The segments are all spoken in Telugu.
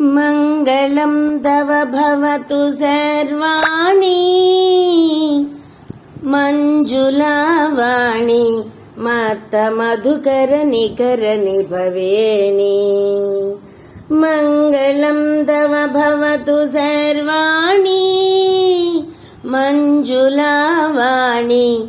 मङ्गलं तव भवतु सर्वाणि। मञ्जुलावाणि मातमधुकरनिकरनिभवेणि मङ्गलं तव भवतु सर्वाणि। मञ्जुलावाणि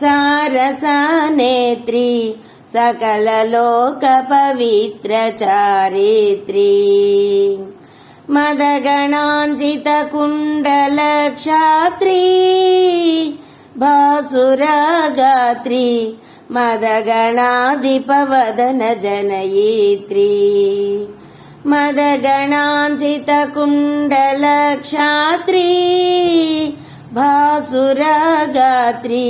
సారసానేత్రి సకలలోక పవిత్ర చారిత్రి మదగణాంజిత కుండలక్షాత్రి భాసురగాత్రి మదగణాధిపవదన జనయిత్రి మదగణాంజిత కుండలక్షాత్రి భాసురగాత్రి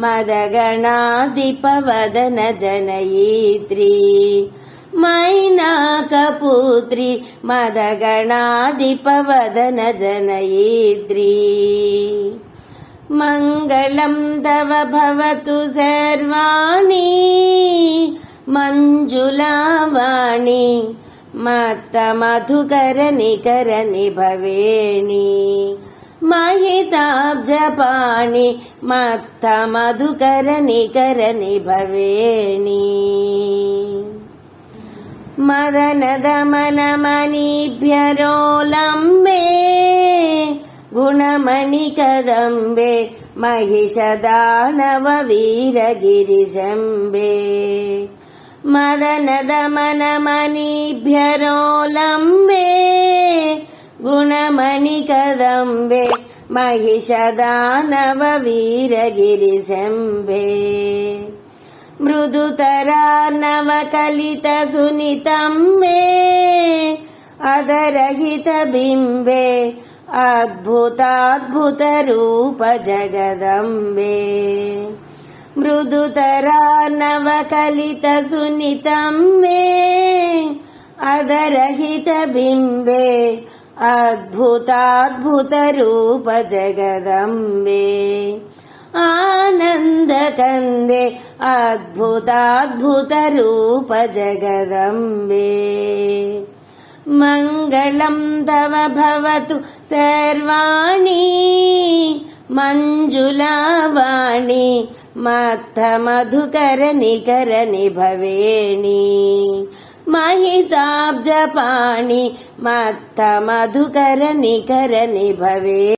मदगणाधिपवदनजनयित्री। मैनाकपुत्री मदगणाधिपवदनजनयित्री। मङ्गलं तव भवतु सर्वाणि। मञ्जुलावाणि मत्तमधुकरनिकरनिभवेणि महिताब्जपाणि मत्तमधुकरनिकरनिभवेणि मदनदमनमणिभ्यरोलम्बे गुणमणिकदम्बे నంబే మహిషదానవ వీరగిరిశంభే మృదుతరార్ణవ కలిత సునితంబే అధరహిత బింబే అద్భుతాద్భుత రూప జగదంబే మృదుతరార్ణవ కలిత సునితంబే అధరహిత బింబే अद्भुताद्भुतरूप जगदम्बे आनन्दकन्दे अद्भुताद्भुतरूप जगदम्बे मङ्गलं तव भवतु सर्वाणि मञ्जुलावाणि मत्तमधुकरनिकरनिभवेणि महिताब्जपाणि मत्तमधुकरनिकरनिभवे